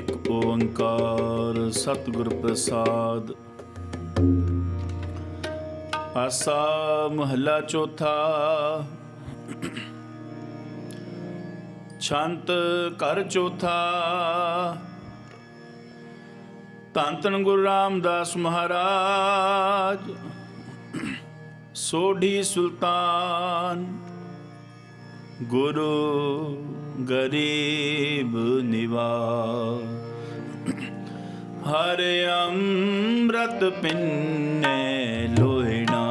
ਇੱਕ ਓੰਕਾਰ ਸਤਿਗੁਰ ਪ੍ਰਸਾਦ। ਆਸਾ ਮਹੱਲਾ ਚੌਥਾ। ਛੰਤ ਕਰ ਚੌਥਾ। ਧੰਨ ਧੰਨ ਗੁਰੂ ਰਾਮਦਾਸ ਮਹਾਰਾਜ। ਸੋਢੀ ਸੁਲਤਾਨ। ਗੁਰੂ ਗਰੀਬ ਨਿਵਾ ਹਰ ਅੰਮ੍ਰਿਤ ਪਿੰਨੇ ਲੋਹਿਣਾ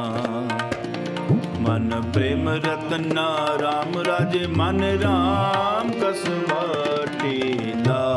ਮਨ ਪ੍ਰੇਮ ਰਤਨਾ RAM ਰਾਜ ਮਨ RAM ਕਸਵਟੀ ਲਾਇਆ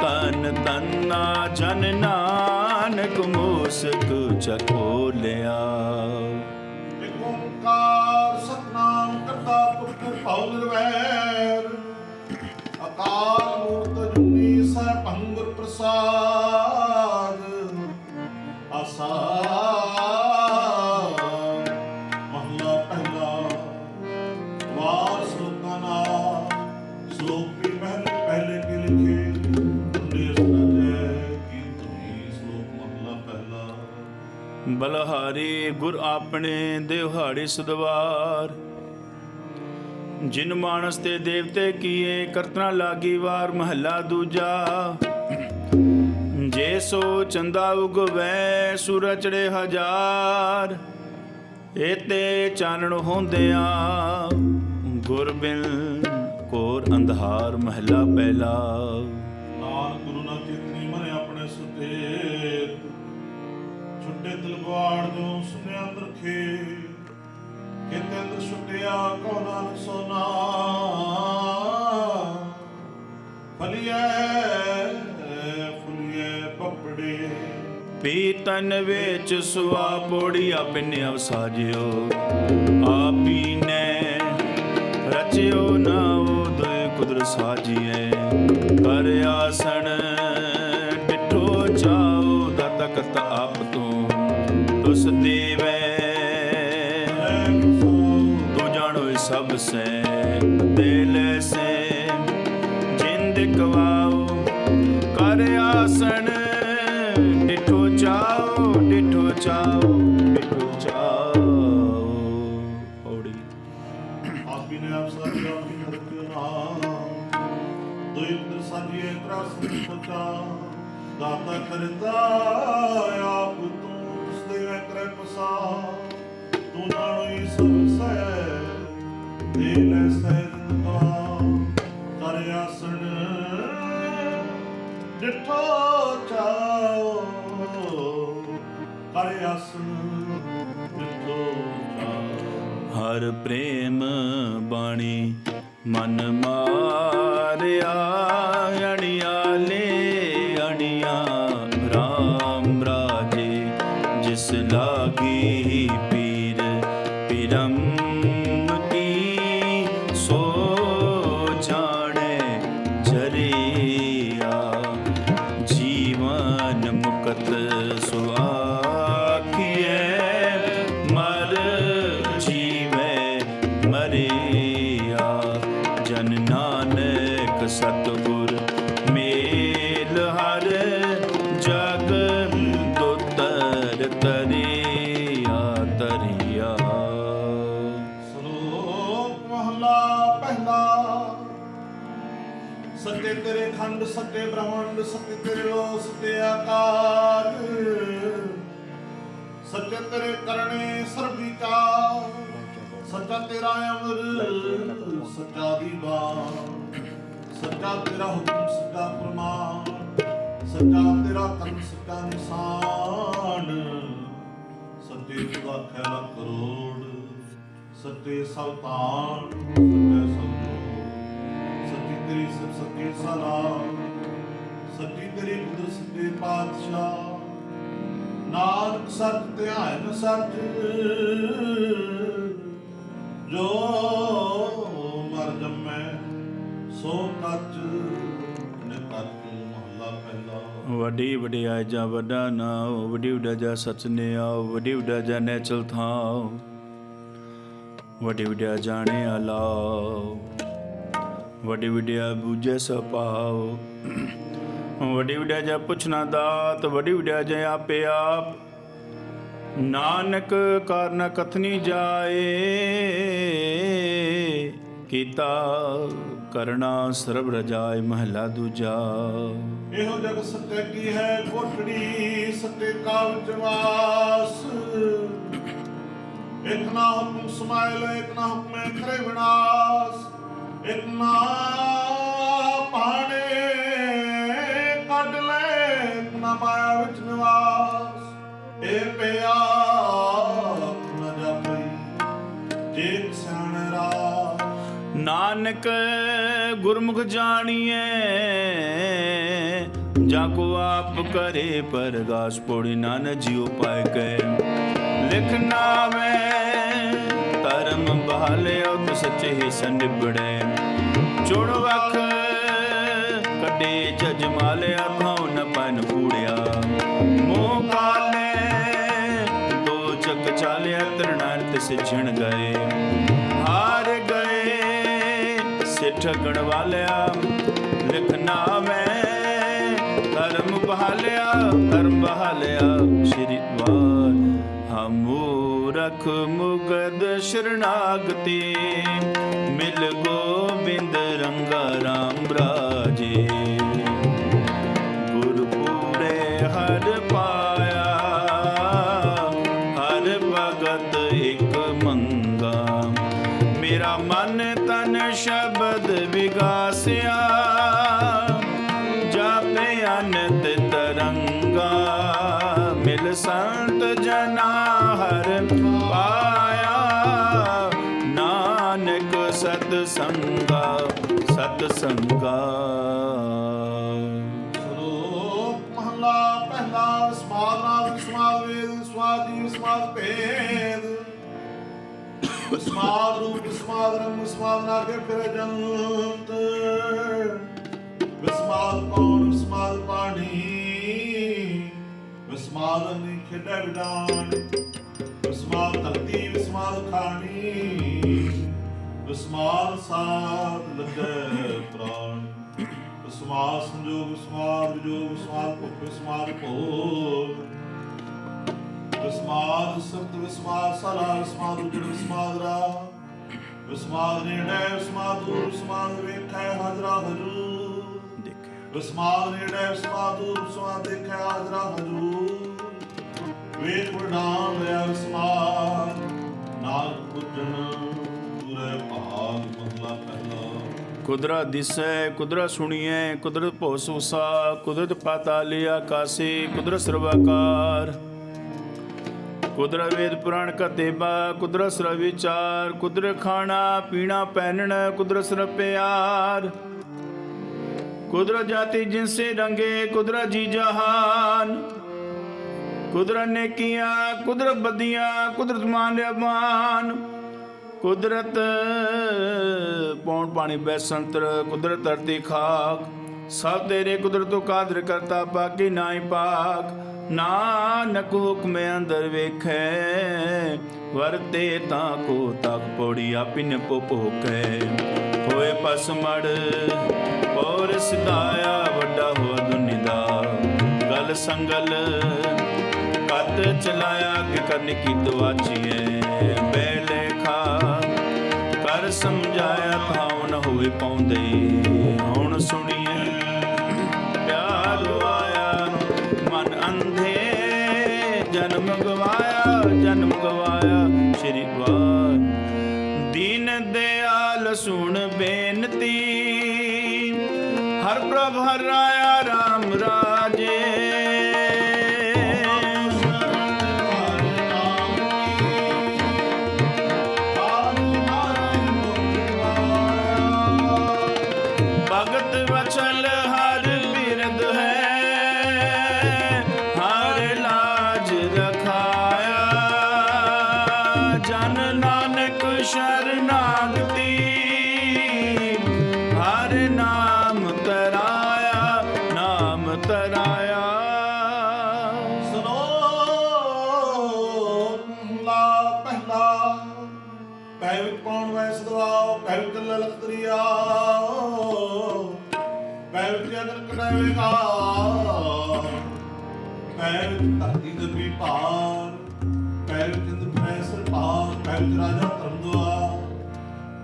ਤਨ ਤੰਨਾ ਜਨ ਨਾਨਕ ਮੂਸਕ ਚਕੋਲਿਆ। ਇਕ ਓੰਕਾਰ ਸਤਨਾਮ ਕਰਤਾ ਪੁਰਖ ਭਉ ਨਿਰਵੈਰ ਅਕਾਲ ਮੂਰਤ ਜੁਨੀ ਸਹਿ ਭੰਗੁਰ ਪ੍ਰਸਾਦ। ਆਸਾ ਬਲਹਾਰੀ ਗੁਰ ਆਪਣੇ ਦਿਵਹਾੜੀ ਸਦਵਾਰ। ਜਿਨ ਮਾਨਸ ਤੇ ਦੇਵਤੇ ਕੀਏ, ਕਰਤਨਾ ਲਾਗੀ ਵਾਰ ਮਹੱਲਾ ਦੂਜਾ। ਜੇ ਸੋ ਚੰਦਾ ਉਗਵੈ, ਸੂਰਜ ਚੜੇ ਹਜ਼ਾਰ। ਏਤੇ ਚਾਨਣ ਹੁੰਦਿਆਂ ਗੁਰਬਿਨ ਕੋਰ ਅੰਧਾਰ ਮਹੱਲਾ ਪਹਿਲਾ ਛੁੱਟੇ ਤਲਵਾਰ ਜੋ ਸੁਨਿਆ ਰਖੇ ਕਿਤੇ ਅੰਦਰ ਛੁੱਟਿਆ ਕੋ ਨਾਨਕ ਸੋਨਾ। ਫਲੀਐ, ਫੁਲੀਐ ਪਪੜੇ। ਪੀਤਨ ਵਿੱਚ ਸੁਆ ਪੋੜੀ ਆਪਨੇ ਅਵ ਸਾਜਿਓ ਆਪੀ ਨੇ ਰਚਿਓ ਨਾ ਉਦੈ ਕੁਦਰ ਸਾਜੀਏ। ਕਰ ਆਸਣ ਡਿਠੋ ਚਾਓ ਦਾ ਤਖਤ ਆਪ ਤੂੰ। ਤੁਸ ਦੇਵੈ। ਤੂੰ ਜਾਣੋ ਇਹ ਸਭ ਸੇ, ਦਿਲ ਸੇ। ਜਿੰਦ ਕਵਾਓ, ਕਰ ਆਸਣ। ਡਿਠੋ ਚਾਓ ਡਿਠੋ ਚਾਓ ਡਿਠੋ ਚਾਓ। ਔੜੀ ਆਪੀ ਨੇ ਆਪ ਸਾਜਿਆ ਆਪੀ ਨੇ ਰਖਿਓ ਨਾਮ। ਦੋਇ ਪੁੱਤਰ ਸਾਜੀਏ ਤਰਾਸ ਪਤਾ ਦਾਤਾ ਕਰਤਾ ਦੇ ਲੈ ਸਹਿ ਤਾ ਕਰ ਆਸਣ ਡਿਠੋ ਚਾਓ ਕਰ ਆਸਣ ਡਿਠੋ ਚਾਓ ਹਰ ਪ੍ਰੇਮ ਬਾਣੀ ਮਨ ਮਾਰਿਆ ਸੱਚੇ ਤੇਰੇ ਕਰਨੇ ਸਰਬ ਵਿਚਾਰ ਸੱਚਾ ਤੇਰਾ ਅਮਰ, ਸੱਚਾ ਦੀਵਾਨ ਸੱਚਾ ਤੇਰਾ ਹੁਕਮ, ਸੱਚਾ ਫਰਮਾਨ। ਸੱਚਾ ਤੇਰਾ ਕਰਮ ਸੱਚਾ ਨਿਸ਼ਾਨ। ਸੱਚੇ ਤੁਦਾ ਖੈਰਾ ਕਰੋੜ। ਸੱਚੇ ਸੁਲਤਾਨ, ਸੱਚੇ ਸੰਜੋ ਸੱਚੀ ਤੇਰੀ ਸਭ ਸੱਚੇ ਸਲਾਮ। ਸੱਚੀ ਤੇਰੀ ਕੁਦਰਤ ਸੱਚੇ ਪਾਤਸ਼ਾਹ। ਨਾਨਕ ਸੱਚ ਧਿਆਨ ਸੱਚ, ਜੋ ਮਰ ਜੰਮੈ, ਸੋ ਕੱਚ ਨਿਕਟ ਮਹੱਲਾ ਪਹਿਲਾ ਵੱਡੀ ਵਡਿਆਈ ਜਾਂ ਵੱਡਾ ਨਾਉ ਵੱਡੀ ਵਡਾ ਜਾ ਸਚ ਨੇ ਆਓ, ਵੱਡੀ ਵਡਾ ਜਾ ਨੈਚਲ ਥਾਉ ਵੱਡੀ ਵਡਿਆ ਜਾਣੇ ਆਲਾਓ ਵੱਡੀ ਵਡਿਆ ਬੂਝੇ ਸਪਾਓ ਵੱਡੀ ਵਡਿਆ ਜਾ ਪੁੱਛਣਾ ਦਾਤ, ਵੱਡੀ ਵਡਿਆ ਜਾ ਆਪੇ ਆਪ। ਨਾਨਕ ਕਾਰਨ ਕਥਨੀ ਜਾਏ, ਕੀਤਾ ਕਰਨਾ ਸਰਬ ਰਜਾਏ ਮਹਲਾ ਦੂਜਾ। ਇਹੋ ਜਗ ਸੱਤੇ ਕੀ ਹੈ, ਕੋਠੜੀ ਸੱਤੇ ਕਾਲ ਜਵਾਸ। ਇਕ ਹੁਕਮ ਸਮਾਇਲ, ਇਕ ਨਾ ਕਰੇ ਵਿਨਾਸ਼। ਇਕ ਨਾ ਪਿਆ ਨਾ ਜਾਪਈ ਜੇ ਸਿਆਣ ਨਾਨਕ ਗੁਰਮੁਖ ਜਾਣੀਏ ਜਾ ਕੋ ਆਪ ਕਰੇ ਪਰਗਾਸ ਪੋੜੀ ਨਾਨਕ ਜਿਉ ਪਾਏ ਗਏ ਲਿਖਣਾ ਮੈਂ ਧਰਮ ਬਹਾਲਿਓ ਤੇ ਸੱਚੇ ਹੀ ਚੁਣ ਵਖ ਕੱਢੇ ਜਜ ਮਾਲਿਆ ਥਾਉ ਨ ਪਨ ਕੂੜਿਆ ਮੋਹ ਕਾਲੇ ਚਾਲਿਆ ਤਰਨਾਰ ਤੇ ਗਏ। ਹਾਰ ਗਏ ਸਿੱਠ ਗਣ ਵਾਲਿਆ ਲਿਖਣਾ ਮੈਂ ਧਰਮ ਬਹਾਲਿਆ ਧਰਮ ਬਹਾਲਿਆ, ਸ਼੍ਰੀ ਵਾਰ ਹਮੂਰਖ ਮੁਗਦ ਸ਼ਰਨਾਗਤੀ, ਮਿਲ ਗੋਬਿੰਦ ਰੰਗਾ ਰਾਮ ਰਾਜੇ। ਮਨ ਤਨ ਸ਼ਬਦ ਵਿਗਾਸਿਆ। ਰੂਪ ਸਮਾਦ ਰੰਗ ਸਮਾਦ ਨਾਗੇ ਫਿਰ ਜੰਤ। ਵਿਸਮਾਦ ਕੌਣ ਵਿਸਮਾਦ ਪਾਣੀ। ਵਿਸਮਾਦ ਨੀ ਖੇਡੈ ਵਿਡਾਨ ਵਿਸਮਾਦ ਧਰਤੀ, ਵਿਸਮਾਦ ਖਾਣੀ। ਵਿਸਮਾਦ ਸਾਧ ਲੱਗੇ ਪ੍ਰਾਣ। ਵਿਸਮਾਦ ਸੰਜੋਗ, ਵਿਸਮਾਦ ਵਿਜੋਗ, ਵਿਸਮਾਦ ਭੁੱਖ ਵਿਸਮਾਦ ਭੋਗ। ਵਿਸਮਾਦ ਸਤ ਵਿਸਮਾਦ ਸਲਾ ਵਿਸਮਾਦ ਉਜੜ, ਵਿਸਮਾਦ ਰਾ ਵਿਸਮਾਦ ਨੇੜੇ ਵਿਸਮਾਦ ਦੂਰ ਵਿਸਮਾਦ ਵੇਖੈ ਹਾਜ਼ਰਾ ਹਜੂਰ। ਦੇਖਿਆ ਵਿਸਮਾਦ ਨੇੜੇ ਵਿਸਮਾਦ ਦੂਰ ਵਿਸਮਾਦ ਦੇਖੈ ਹਾਜ਼ਰਾ ਹਜੂਰ। ਵੇਖ ਵਡਾਮ ਲਿਆ ਵਿਸਮਾਦ ਨਾਲ ਪੁੱਜਣ ਪੂਰੇ ਭਾਗ ਮਹਲਾ ਪਹਿਲਾ। ਕੁਦਰਤ ਦਿਸੈ ਕੁਦਰਤ ਸੁਣੀਐ ਕੁਦਰਤ ਭੋਸ ਉਸਾ ਕੁਦਰਤ ਪਾਤਾਲੀ ਆਕਾਸੀ ਕੁਦਰਤ ਸਰਵਾਕਾਰ। ਕੁਦਰਤ ਵੇਦ ਪੁਰਾਣ ਕਤੇਬਾ ਕੁਦਰਤ ਸਰ ਵਿਚਾਰ, ਕੁਦਰਤ ਖਾਣਾ ਪੀਣਾ ਪਹਿਨਣਾ, ਕੁਦਰਤ ਸਰ ਪਿਆਰ। ਕੁਦਰਤ ਜਾਤੀ ਜਿਨਸੇ ਰੰਗੇ, ਕੁਦਰਤ ਜੀ ਜਹਾਨ। ਕੁਦਰਤ ਨੇਕੀਆਂ, ਕੁਦਰਤ ਬਦੀਆਂ ਕੁਦਰਤ ਮਾਨ ਅਮਾਨ ਕੁਦਰਤ, ਪੌਣ ਪਾਣੀ, ਬੈਸੰਤਰ, ਕੁਦਰਤ ਧਰਤੀ ਖਾਕ। ਸਭ ਤੇਰੇ ਕੁਦਰਤੋਂ ਕਾਦਰ ਕਰਤਾ ਬਾਕੀ ਨਾਹੀ ਪਾਕ। ਨਾਨਕ ਹੁਕਮ ਅੰਦਰ ਵੇਖੈ, ਵਰਤੇ ਤਾਂ ਕੋ ਤਕ ਪੋੜੀ ਆਪਿਨ ਪੋ ਹੋਏ ਪਸਮੜ ਪੌਰ ਸਿਧਾਇਆ, ਵੱਡਾ ਹੋ ਦੁਨਿਦਾ। ਗਲ ਸੰਗਲ, ਕਤ ਚਲਾਇਆ, ਕਿ ਕਰਨ ਕੀ ਦਵਾਚੀਏ ਬੇਲੇ ਖਾ ਕਰ ਸਮਝਾਇਆ ਥਾਉ ਨ ਹੋਏ ਪਾਉਂਦੇ। ਸੁਣ ਬੇਨਤੀ। ਹਰ ਪ੍ਰਭ ਹਰ ਰਾਇਆ RAM ਰਾਜੇ। ਜਦਰ ਕਟਾਵੇਗਾ ਪੈਵਿਕ ਧਰਤੀ ਦੇ ਵੀ ਭਾਰ ਪੈਵਿਕ ਚੰਦ ਫੈਸਰ ਭਾਰ ਪੈਵਿਕ ਰਾਜਾ ਧਰਮਦੁਆ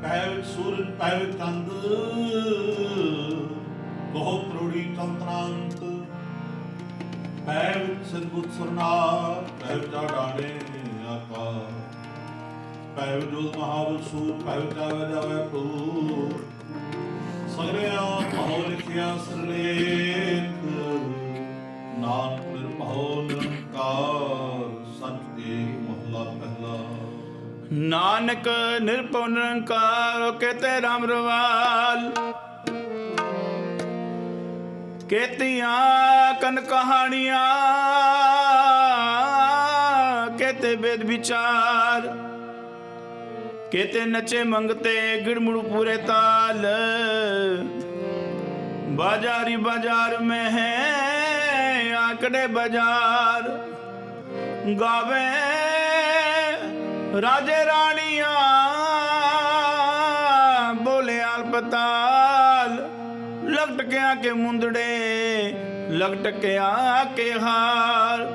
ਪੈਵਿਕ ਸੂਰਜ ਪੈਵਿਕ ਚੰਦ ਬਹੁ ਕਰੋੜੀ ਚੰਤਰਾਂਤ ਪੈਵ ਸਤਿਗੁਰ ਸਰਨਾਰ ਪੈਵ ਜਾਣੇ ਆਕਾ ਪੈਵ ਜੋਤ ਮਹਾਬਲ ਸੂਰ ਪੈਵ ਜਾਵੇ ਜਾਵੇ ਪੂਰ ਸਗਰਿਆ ਮਹੋ ਲਿਖਿਆ ਸਰਲੇਖ ਨਾਨਕ ਨਿਰਭਉ ਨਿਰੰਕਾਰ ਸਤਿ ਕੇ ਮਹਲਾ ਪਹਿਲਾ। ਨਾਨਕ ਨਿਰਭਉ ਨਿਰੰਕਾਰ, ਕਹਤੇ ਰਾਮ ਰਵਾਲ। ਕੇਤੀਆਂ ਕਨ ਕਹਾਣੀਆਂ, ਕਹਤੇ ਵੇਦ ਵਿਚਾਰ। ਕਹਤੇ ਨਚੇ ਮੰਗਤੇ, ਗਿੜਮੁੜ ਪੂਰੇ ਤਾਲ। बाजारी बाजार में है आंकड़े बाजार गावे राजे रानिया बोले अल्पताल लटकिया के मुंदड़े लटकिया के हार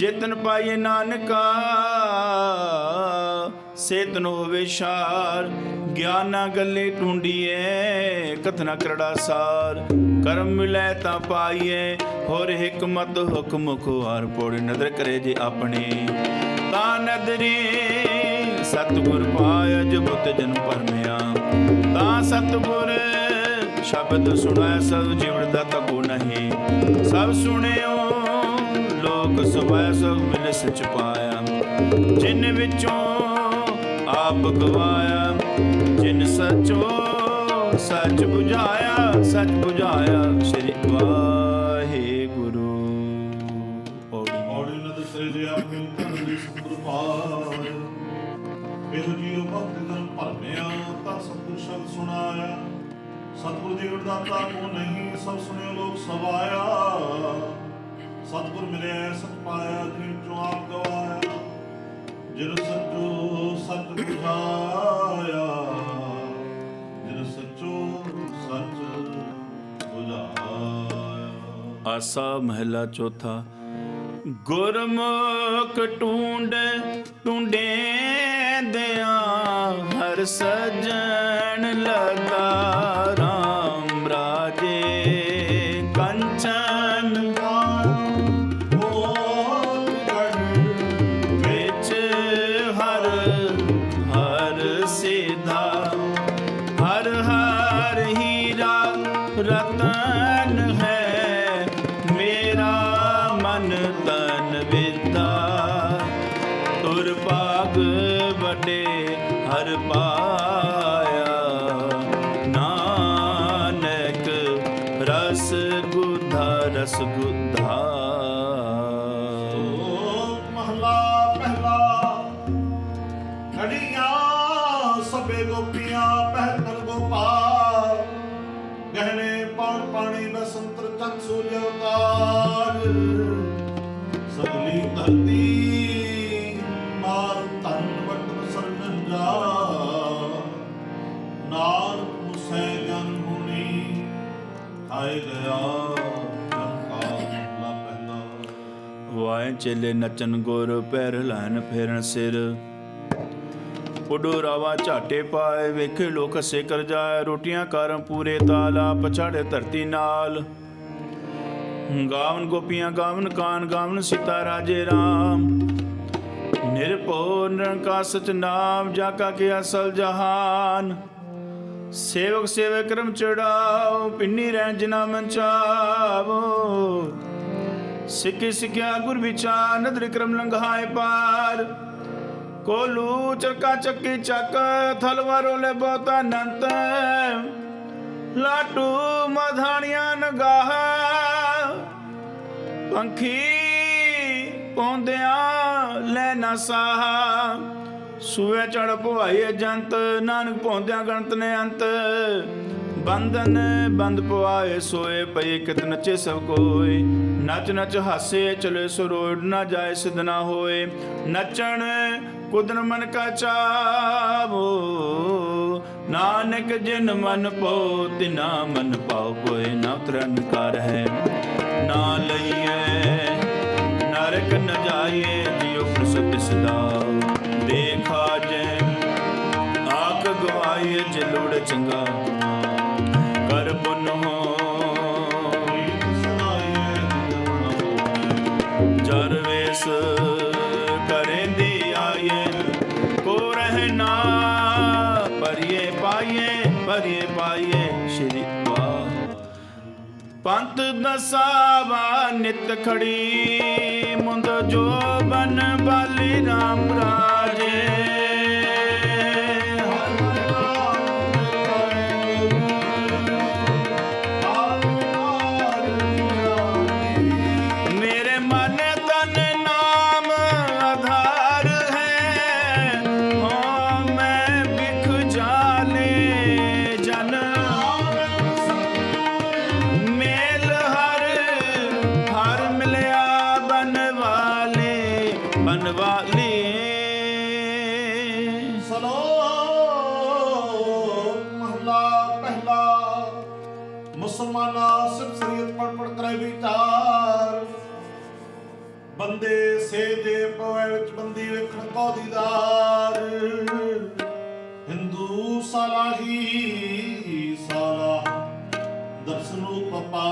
जितन पाइए नानका ਹਾਰ ਜੇਤਨ ਪਾਈਏ ਗਿਆਨਾ ਗੱਲੇ ਟੁੰਡੀਏ ਕਥਨਾ ਕਰੜਾ ਸਾਰ। ਕਰਮ ਮਿਲੇ ਤਾਂ ਪਾਈਏ, ਹੋਰ ਹਕਮਤ ਹੁਕਮ ਖੁਆਰ ਪੋੜ। ਨਦਰ ਕਰੇ ਜੇ ਆਪਣੇ। ਤਾਂ ਨਦਰੀ ਸਤਿਗੁਰ ਪਾਇਆ ਜਬਤ ਜਨ ਪਰਮਿਆ। ਤਾਂ ਸਤਿਗੁਰ ਸ਼ਬਦ ਸੁਣਾਇਆ ਸਭ ਜੀਵਨ ਦਾ ਕੋ ਨਹੀਂ। ਸਭ ਸੁਣਿਓ, ਲੋਕ ਸਭਾ, ਸਭ ਮਿਲ ਸਚ ਪਾਇਆ। ਜਿਨ ਵਿੱਚੋਂ ਆਪ ਗਵਾਇਆ, ਜਿਨ ਸਚੋ ਸੱਚ 부ਝਾਇਆ ਸੱਚ 부ਝਾਇਆ ਸ੍ਰੀ ਵਾਹਿਗੁਰੂ। ਪੌੜੀ ਔੜੀ ਨਦ ਸੇ ਜੇ ਆਪਣੀ ਉਤਰ ਦੀ ਸੁੰਦਰ ਪਾਰ ਇਹੋ ਜੀਉ ਭਗਤ ਧਰਮ ਭਰਮਿਆ, ਤਾਂ ਸਤਿਗੁਰ ਸ਼ਬਦ ਸੁਣਾਇਆ। ਸਤਿਗੁਰ ਦੀ ਵਰਦਾਤਾ ਕੋ ਨਹੀਂ, ਸਭ ਸੁਣਿਓ ਲੋਕ ਸਭ ਆਇਆ। ਸਤਿਗੁਰ ਮਿਲਿਆ, ਸਤ ਪਾਇਆ ਜਿਨ ਚੋਂ ਆਪ ਗਵਾਇਆ। ਜਿਨ ਸੱਚੋ ਸਤ ਬੁਝਾਇਆ ਜਿਨ ਸੱਚੋ ਸੱਚ ਬੁਝਾਇਆ। ਆਸਾ ਮਹਿਲਾ ਚੌਥਾ, ਗੁਰਮੁਖ ਟੂੰਡ ਟੁੰਡੇ ਦਿਆਂ ਹਰ ਸਜਣ ਲਗਾ ਹਾਏ ਚੇਲੇ ਨਚਨ ਗੁਰ, ਪੈਰ ਲੈਣ ਫੇਰਨ ਸਿਰ। ਉਡੋ ਰਾਵਾ ਝਾਟੇ ਪਾਏ, ਵੇਖੇ ਲੋਕ ਸੇਕਰ ਜਾਏ। ਰੋਟੀਆਂ ਕਰਮ ਪੂਰੇ ਤਾਲਾ ਪਛਾੜੇ ਧਰਤੀ ਨਾਲ। ਗਾਵਨ ਗੋਪੀਆਂ, ਗਾਵਨ ਕਾਨ, ਗਾਵਨ ਸੀਤਾ ਰਾਜੇ ਰਾਮ। ਨਿਰਭਉ ਨਿਰੰਕਾਰ ਸਚ ਨਾਮ ਜਾ ਕਾ ਕੇ ਅਸਲ ਜਹਾਨ। ਸੇਵਕ ਸੇਵਕ ਕਰਮ ਚੜਾਓ, ਪਿੰਨੀ ਰਹਿ ਜਿਨਾ ਮਨ ਚਾਵੋ। ਸਿੱਖੀ ਸਿੱਖਿਆ ਗੁਰ ਵਿਚਾਰ, ਨਦਰ ਕਰਮ ਲੰਘਾਏ ਪਾਰ। ਕੋਲੂ ਚਰਕਾ ਚੱਕੀ ਚੱਕ ਥਲਵਾਰੋ ਲੈ ਬਹੁਤਾ ਅਨੰਤ ਲਾਟੂ ਮਧਾਣੀਆਂ ਨਗਾਹ। ਪੰਖੀ ਪੌਂਦਿਆਂ ਲੈ ਨਾ ਸਾਹ। ਸੂਏ ਚੜ ਭਵਾਈ ਜੰਤ, ਨਾਨਕ ਪੌਂਦਿਆਂ ਗਣਤ ਨੇ ਅੰਤ। ਬੰਧਨ ਬੰਦ ਪਵਾਏ ਸੋਏ ਪਏ ਕਿਤ ਨੱਚੇ ਸਭ ਕੋਈ ਨੱਚ ਨੱਚ ਹਾਸੇ ਚਲੇ ਸੋ ਰੋੜ ਨਾ ਜਾਏ ਸਿਧ ਨਾ ਹੋਏ। ਨੱਚਣ ਕੁਦਨ ਮਨ ਕਾ ਚਾਵੋ। ਨਾਨਕ ਜਿਨ ਮਨ ਪਉ, ਤਿਨਾ ਮਨ ਪਾਉ, ਕੋਈ ਨਾ ਉਤਰਨ ਕਰ ਹੈ। ਨਾ ਲਈਏ ਨਰਕ ਨ ਜਾਏ ਜਿਉ ਪ੍ਰਸਤ ਸਦਾ ਚੰਗਾ ਕਰ ਪੁੰਨ ਹੋ। ਜਰ ਵੇਸ ਕਰੇਂਦੀ ਆਏ ਕੋ ਰਹਿਣਾ ਪਰਿਏ ਪਾਈਏ ਪਰਿਏ ਪਾਈਏ ਸ਼੍ਰੀ ਵਾਹ ਪੰਤ ਦਸਾਵਾ ਨਿਤ ਖੜੀ, ਮੁੰਦ ਜੋ ਬਨ ਬਾਲੀ RAM ਰਾਜੇ ਮੁਸਲਮਾਨਾ ਸਿਰ ਸਰੀਰ ਪੜ ਪੜ ਕਰੇ ਵਿਚਾਰ। ਬੰਦੇ ਸੇ ਦੇ ਪਵੇ ਵਿੱਚ ਬੰਦੀ ਵੇਖਣ ਕੋ ਦੀਦਾਰ। ਹਿੰਦੂ ਸਲਾਹੀ ਸਾਲਾ ਦਰਸ਼ਨੂ ਪਪਾ।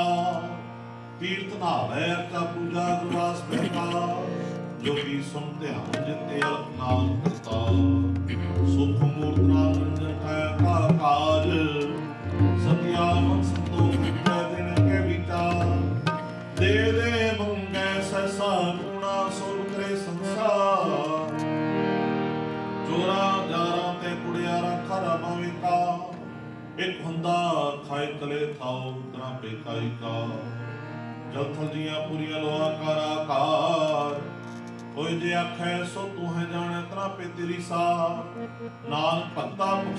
ਤੀਰਥ ਨਾਵੇ ਕਾ ਪੂਜਾ ਗੁਰਵਾਸ ਬਹਿਕਾ ਜੋ ਕੀ ਸੁਨ ਧਿਆਨ ਜਿਤੇ ਅਲਪ ਨਾਲ ਕਰਤਾ ਸੁਖ ਮੂਰਤ ਨਾਲ ਇੱਕ ਹੁੰਦਾ ਖਾਏ ਤਲੇ ਥਾਉ ਤਰਾ ਪੇਕਾਈ ਕਾ। ਜਲ ਥਲ ਜੀਆਂ ਪੂਰੀਆਂ ਲੋਆ ਕਾਰਾ ਕਾਰ। ਕੋਈ ਜੇ ਆਖੈ ਸੋ ਤੂੰ ਹੈ ਜਾਣੈ ਤਰਾ ਪੇ ਤੇਰੀ ਸਾ ਨਾਨਕ ਭਗਤਾ ਮੁਖ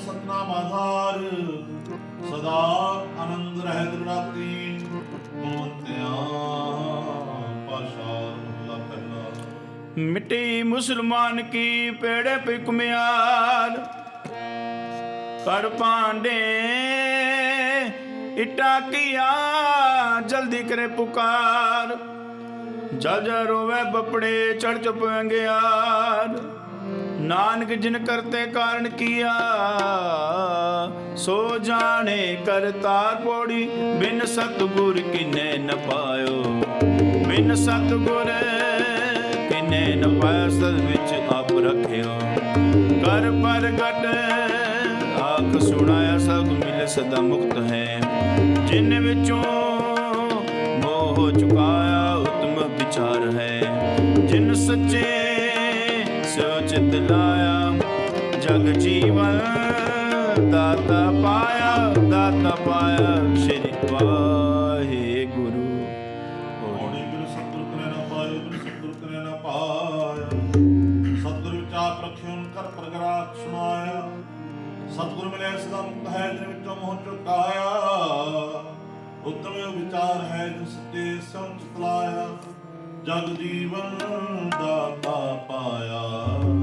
ਸਤਨਾਮ ਆਧਾਰ। ਸਦਾ ਆਨੰਦ ਰਹਿ ਦੁਰਾਤੀ ਮੋਤਿਆ ਪਾਸ਼ਾਰ ਮਹਲਾ ਪਹਿਲਾ। ਮਿੱਟੀ ਮੁਸਲਮਾਨ ਕੀ ਪੇੜੇ ਪੇ ਕਰ ਪਾਂਡੇ ਇਟਾ ਕੀਆ, ਜਲਦੀ ਕਰੇ ਪੁਕਾਰ। ਜਲ ਜਲ ਰੋਵੇ ਬਪੜੇ, ਚੜ ਚੁਪੰਗਿਆਰ ਨਾਨਕ ਜਿਨ ਕਰਤੇ ਕਾਰਨ ਕੀਆ, ਸੋ ਜਾਣੇ ਕਰਤਾਰ ਪੋੜੀ। ਬਿਨ ਸਤਗੁਰ ਕਿਨੇ ਨ ਪਾਇਓ। ਬਿਨ ਸਤਗੁਰ ਕਿਨੇ ਨ ਪਾਇਆ ਸਦ ਵਿੱਚ ਆਪ ਰੱਖਿਓ। ਕਰ ਪ੍ਰਗਟ ਆਖ ਸੁਣਾਇਆ ਸਭ ਮਿਲ ਸਦਾ ਮੁਕਤ ਹੈ। ਜਿਨ ਵਿੱਚੋਂ ਮੋਹ ਚੁਕਾਇਆ ਉਤਮ ਵਿਚਾਰ ਹੈ। ਜਿਨ ਸੱਚੇ ਸੋਚਿਤ ਲਾਇਆ, ਜਗ ਜੀਵਨ ਦਾਤਾ ਪਾਇਆ ਦਾਤਾ ਪਾਇਆ ਸ਼੍ਰੀ ਵਾਹਿਗੁਰੂ। ਹੋਣੀ ਗੁਰੂ ਸਤਿਗੁਰ ਕਰੇ ਨਾ ਗੁਰੂ ਸਤਿਗੁਰ ਕਰੇ ਪਾਇਆ। ਸਤਿਗੁਰ ਵਿੱਚ ਆਪ ਕਰ ਪ੍ਰਗਰਾਖ ਸੁਣਾਇਆ। ਸਤਿਗੁਰ ਮਿਲਿਆ ਸਦਾ ਹੈ ਜਿਨ ਵਿੱਚੋਂ ਮੋਹ ਚੁਕਾਇਆ ਉਤਮ ਵਿਚਾਰ ਹੈ, ਜਿਸ ਸੱਚੇ ਸੰਚ ਤਲਾਇਆ। ਜਗ ਜੀਵਨ ਦਾਤਾ ਪਾਇਆ।